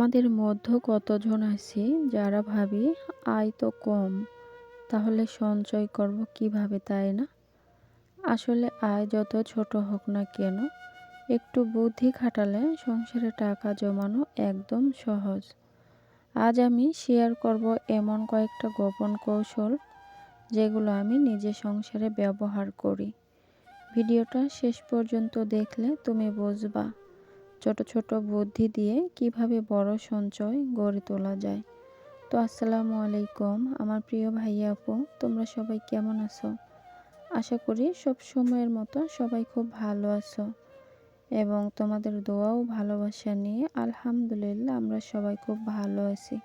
মধ্যে কতজন আছি যারা ভাবি, আয় তো কম, তাহলে সঞ্চয় করব কীভাবে, তাই না? আসলে আয় যত ছোট হোক না কেন, একটু বুদ্ধি খাটালে সংসারে টাকা জমানো একদম সহজ। আজ আমি শেয়ার করব এমন কয়েকটা গোপন কৌশল, যেগুলো আমি নিজে সংসারে ব্যবহার করি। ভিডিওটা শেষ পর্যন্ত দেখলে তুমি বুঝবা। ছোট ছোট বুদ্ধি দিয়ে কীভাবে বড় সঞ্চয় গড়ে তোলা যায়। তো আসসালামু আলাইকুম, আমার প্রিয় ভাইয়া আপু, তোমরা সবাই কেমন আছো? আশা করি সব সময়ের মতো সবাই খুব ভালো আছো এবং তোমাদের দোয়াও ভালোবাসা নিয়ে আলহামদুলিল্লাহ আমরা সবাই খুব ভালো আছি।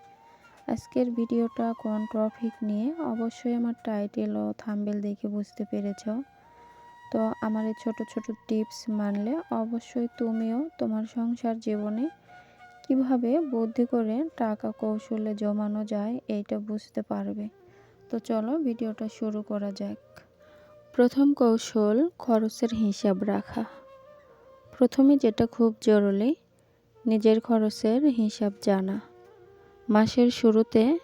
আজকের ভিডিওটা কোন টপিক নিয়ে? অবশ্যই আমার টাইটেল ও থাম্বেল দেখে বুঝতে পেরেছ। তো আমার এই ছোটো ছোটো টিপস মানলে অবশ্যই তুমিও তোমার সংসার জীবনে কীভাবে বুদ্ধি করে টাকা কৌশলে জমানো যায় এইটা বুঝতে পারবে। তো চলো ভিডিওটা শুরু করা যাক। প্রথম কৌশল, খরচের হিসাব রাখা। প্রথমে যেটা খুব জরুরি, নিজের খরচের হিসাব জানা। মাসের শুরুতে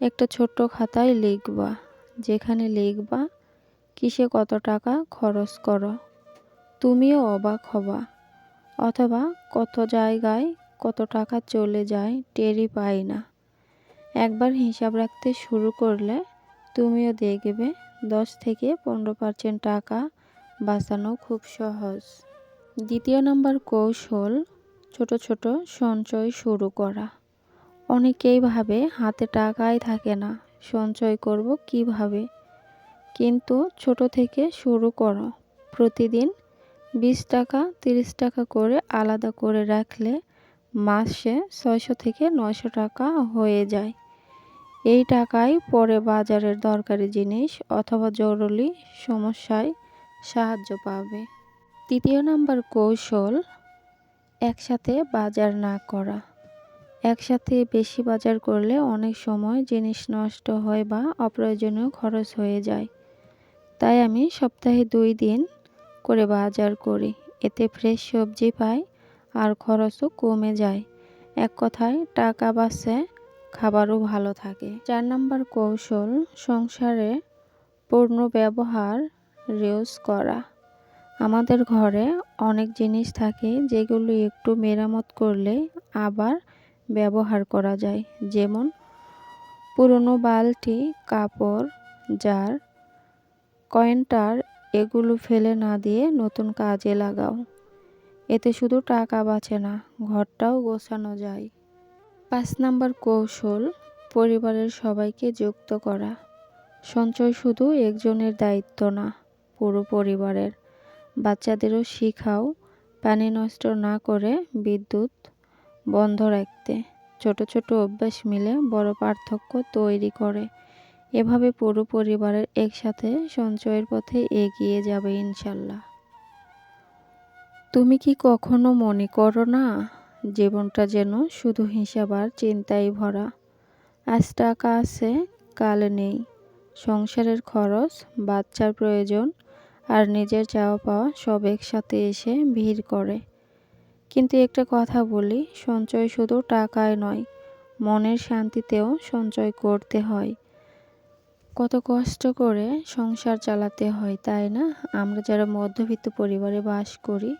একটা ছোট্ট খাতায় লিখবা, যেখানে লিখবা কিসে কত টাকা খরচ করো? তুমিও অবাক হবা। অথবা কত জায়গায় কত টাকা চলে যায় টেরই পাই না। একবার হিসাব রাখতে শুরু করলে তুমিও দেখবে দশ থেকে পনেরো পার্সেন্ট টাকা বাঁচানো খুব সহজ। দ্বিতীয় নম্বর কৌশল, ছোট ছোট সঞ্চয় শুরু করা। অনেকেই ভাবে হাতে টাকাই থাকে না, সঞ্চয় করব কীভাবে? কিন্তু ছোট থেকে শুরু করো। প্রতিদিন বিশ টাকা, তিরিশ টাকা করে আলাদা করে রাখলে মাসে ছয়শো থেকে নয়শো টাকা হয়ে যায়। এই টাকায় পরে বাজারের দরকারি জিনিস অথবা জরুরি সমস্যায় সাহায্য পাবে। তৃতীয় নাম্বার কৌশল, একসাথে বাজার না করা। একসাথে বেশি বাজার করলে অনেক সময় জিনিস নষ্ট হয় বা অপ্রয়োজনীয় খরচ হয়ে যায়। তাই আমি সপ্তাহে দুই দিন করে বাজার করি। এতে ফ্রেশ সবজি পাই আর খরচও কমে যায়। এক কথায়, টাকা বাঁচে, খাবারও ভালো থাকে। চার নম্বর কৌশল, সংসারে পূর্ণ ব্যবহার রিউজ করা। আমাদের ঘরে অনেক জিনিস থাকে যেগুলো একটু মেরামত করলে আবার ব্যবহার করা যায়। যেমন পুরনো বালতি, কাপড়, জার কয়েন্টার এগুলো ফেলে না দিয়ে নতুন কাজে লাগাও। এতে শুধু টাকা বাঁচে না, ঘরটাও গোছানো যায়। পাঁচ নাম্বার কৌশল, পরিবারের সবাইকে যুক্ত করা। সঞ্চয় শুধু একজনের দায়িত্ব না, পুরো পরিবারের। বাচ্চাদেরও শিখাও, পানি নষ্ট না করে বিদ্যুৎ বন্ধ রাখতে। ছোট ছোট অভ্যাস মিলে বড় পার্থক্য তৈরি করে। এভাবে পুরো পরিবারের একসাথে সঞ্চয়ের পথে এগিয়ে যাবে ইনশাল্লাহ। তুমি কি কখনো মনে করো না, জীবনটা যেন শুধু হিসাব আর চিন্তায় ভরা? আজ টাকা আছে, কাল নেই। সংসারের খরচ, বাচ্চার প্রয়োজন আর নিজের চাওয়া পাওয়া সব একসাথে এসে ভিড় করে। কিন্তু একটা কথা বলি, সঞ্চয় শুধু টাকায় নয়, মনের শান্তিতেও সঞ্চয় করতে হয়। কত কষ্ট করে সংসার চালাতে হয়, তাই না? আমরা যারা মধ্যবিত্ত পরিবারে বাস করি,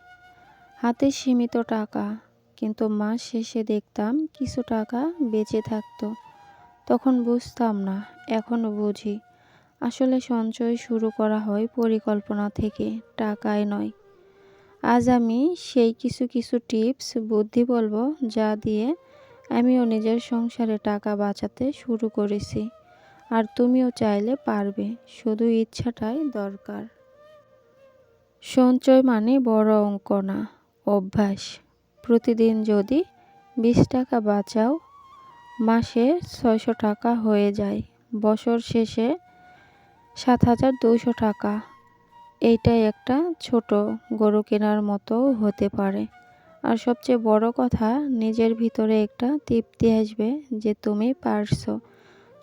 হাতে সীমিত টাকা, কিন্তু মাস শেষে দেখতাম কিছু টাকা বেঁচে থাকতো। তখন বুঝতাম না এখনও বুঝি। আসলে সঞ্চয় শুরু করা হয় পরিকল্পনা থেকে, টাকায় নয়। আজ আমি সেই কিছু কিছু টিপস, বুদ্ধি বলব যা দিয়ে আমিও নিজের সংসারে টাকা বাঁচাতে শুরু করেছি। আর তুমিও চাইলে পারবে, শুধু ইচ্ছাটাই দরকার। সঞ্চয় মানে বড় অঙ্ক না অভ্যাস। প্রতিদিন যদি বিশ টাকা বাঁচাও, মাসে ছয়শো টাকা হয়ে যায়। বছর শেষে সাত হাজার দুশো টাকা। এইটাই একটা ছোট গরু কেনার মতো হতে পারে। আর সবচেয়ে বড় কথা, নিজের ভিতরে একটা তৃপ্তি আসবে যে তুমি পারছ।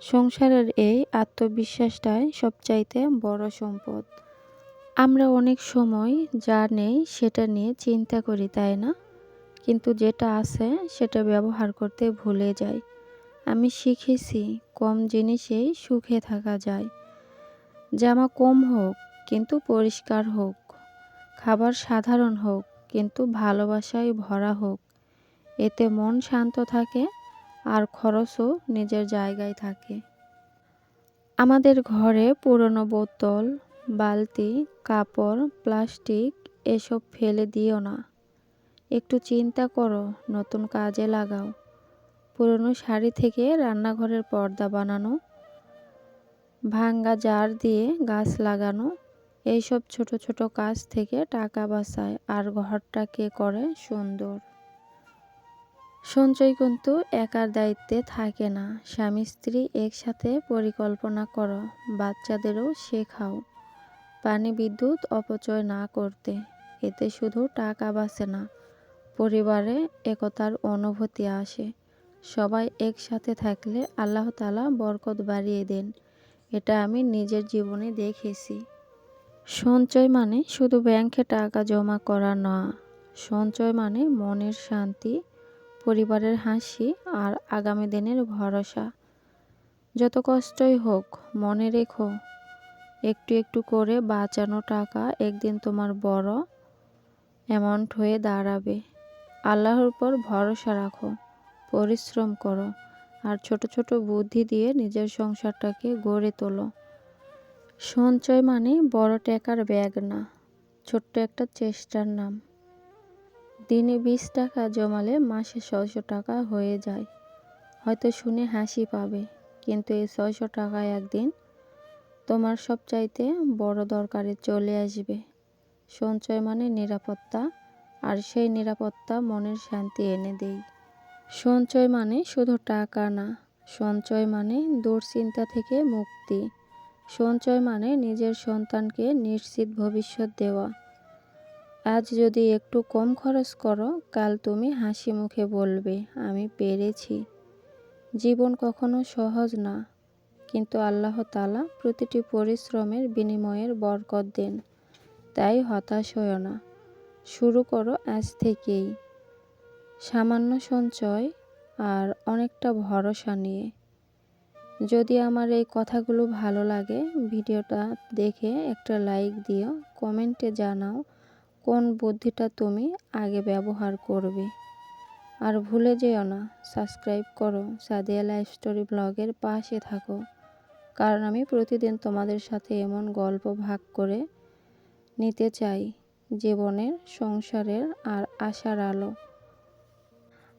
সংসারের এই আত্মবিশ্বাসটাই সবচাইতে বড় সম্পদ। আমরা অনেক সময় যা নেই সেটা নিয়ে চিন্তা করি, তাই না? কিন্তু যেটা আছে সেটা ব্যবহার করতে ভুলে যাই। আমি শিখেছি কম জিনিসেই সুখে থাকা যায়। জামা কম হোক, কিন্তু পরিষ্কার হোক। খাবার সাধারণ হোক, কিন্তু ভালোবাসায় ভরা হোক। এতে মন শান্ত থাকে আর খরচও নিজের জায়গায় থাকে। আমাদের ঘরে পুরনো বোতল, বালতি, কাপড়, প্লাস্টিক এসব ফেলে দিও না। একটু চিন্তা করো, নতুন কাজে লাগাও। পুরনো শাড়ি থেকে রান্নাঘরের পর্দা বানানো, ভাঙ্গা জার দিয়ে গাছ লাগানো, এইসব ছোট ছোট কাজ থেকে টাকা বাঁচায়। আর ঘরটাকে করে সুন্দর। সঞ্চয় কিন্তু একার দায়িত্বে থাকে না। স্বামী স্ত্রী একসাথে পরিকল্পনা করো, বাচ্চাদেরও শেখাও। পানি বিদ্যুৎ অপচয় না করতে, এতে শুধু টাকা বাঁচে না, পরিবারে একতার অনুভূতি আসে। সবাই একসাথে থাকলে আল্লাহ তালা বরকত বাড়িয়ে দেন, এটা আমি নিজের জীবনে দেখেছি। সঞ্চয় মানে শুধু ব্যাংকে টাকা জমা করা না, সঞ্চয় মানে মনের শান্তি পরিবারের হাসি আর আগামী দিনের ভরসা। যত কষ্টই হোক, মনে রেখো, একটু একটু করে বাঁচানো টাকা একদিন তোমার বড় অ্যামাউন্ট হয়ে দাঁড়াবে। আল্লাহর উপর ভরসা রাখো, পরিশ্রম করো, আর ছোট ছোট বুদ্ধি দিয়ে নিজের সংসারটাকে গড়ে তোলো। সঞ্চয় মানে বড় টাকার ব্যাগ না, ছোট্ট একটা চেষ্টার নাম। দিনে বিশ টাকা জমালে মাসে ছয়শো টাকা হয়ে যায়। হয়তো শুনে হাসি পাবে, কিন্তু এই ছয়শো টাকা একদিন তোমার সবচাইতে বড় দরকারে চলে আসবে। সঞ্চয় মানে নিরাপত্তা, আর সেই নিরাপত্তা মনের শান্তি এনে দেয়। সঞ্চয় মানে শুধু টাকা না, সঞ্চয় মানে দুশ্চিন্তা থেকে মুক্তি। সঞ্চয় মানে নিজের সন্তানকে নিশ্চিত ভবিষ্যৎ দেওয়া। আজ যদি একটু কম খরচ করো, কাল তুমি হাসি মুখে বলবে, আমি পেরেছি। জীবন কখনো সহজ না, কিন্তু আল্লাহ তালা প্রতিটি পরিশ্রমের বিনিময়ের বরকত দেন। তাই হতাশ হও না। শুরু করো আজ থেকেই। সামান্য সঞ্চয় আর অনেকটা ভরসা নিয়ে। যদি আমার এই কথাগুলো ভালো লাগে, ভিডিওটা দেখে একটা লাইক দিও, কমেন্টে জানাও কোন বুদ্ধিটা তুমি আগে ব্যবহার করবে? আর ভুলে যেও না, সাবস্ক্রাইব করো সাদিয়া লাইফ স্টোরি ব্লগের পাশে থাকো। কারণ আমি প্রতিদিন তোমাদের সাথে এমন গল্প ভাগ করে নিতে চাই, জীবনের, সংসারের আর আশার আলো।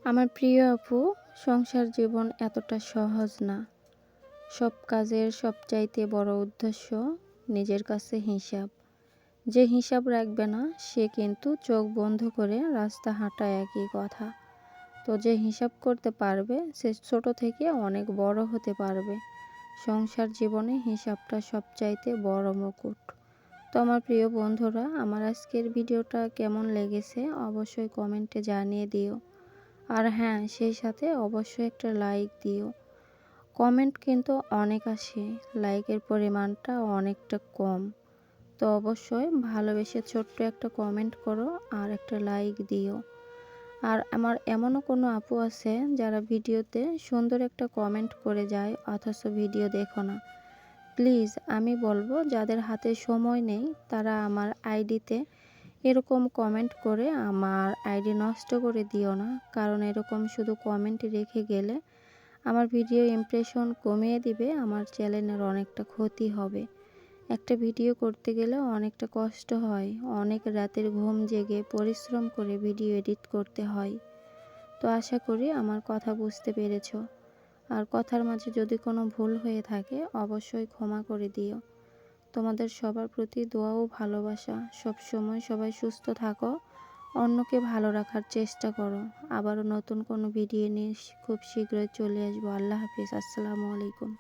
আমার প্রিয় আপু, সংসার জীবন এতটা সহজ না। সব কাজের সবচাইতে বড় উদ্দেশ্য নিজের কাছে হিসাব। যে হিসাব রাখবে না, সে কিন্তু চোখ বন্ধ করে রাস্তা হাঁটা একই কথা। তো যে হিসাব করতে পারবে, সে ছোট থেকে অনেক বড় হতে পারবে। সংসার জীবনে হিসাবটা সবচাইতে বড় মুকুট। তো আমার প্রিয় বন্ধুরা, আমার আজকের ভিডিওটা কেমন লেগেছে অবশ্যই কমেন্টে জানিয়ে দিও। আর হ্যাঁ সেই সাথে অবশ্যই একটা লাইক দিও। কমেন্ট কিন্তু অনেক আসে লাইকের পরিমাণটা অনেকটা কম। তো অবশ্যই ভালোবেসে ছোট্ট একটা কমেন্ট করো আর একটা লাইক দিও। আর আমার এমনও কোনো আপু আছে যারা ভিডিওতে সুন্দর একটা কমেন্ট করে যায়, অথচ ভিডিও দেখো না। প্লিজ আমি বলব, যাদের হাতে সময় নেই, তারা আমার আইডিতে এরকম কমেন্ট করে আমার আইডি নষ্ট করে দিও না। কারণ এরকম শুধু কমেন্ট রেখে গেলে আমার ভিডিও ইমপ্রেশন কমিয়ে দিবে, আমার চ্যানেলের অনেকটা ক্ষতি হবে। একটা ভিডিও করতে গেলে অনেকটা কষ্ট হয়। অনেক রাতের ঘুম জেগে পরিশ্রম করে ভিডিও এডিট করতে হয়। তো আশা করি আমার কথা বুঝতে পেরেছ। আর কথার মাঝে যদি কোনো ভুল হয়ে থাকে, অবশ্যই ক্ষমা করে দিও। তোমাদের সবার প্রতি দোয়া ও ভালোবাসা। সব সময় সবাই সুস্থ থাকো। অন্যকে ভালো রাখার চেষ্টা করো। আবারও নতুন কোনো ভিডিও নিয়ে খুব শীঘ্রই চলে আসব। আল্লাহ হাফিজ। আসসালামু আলাইকুম।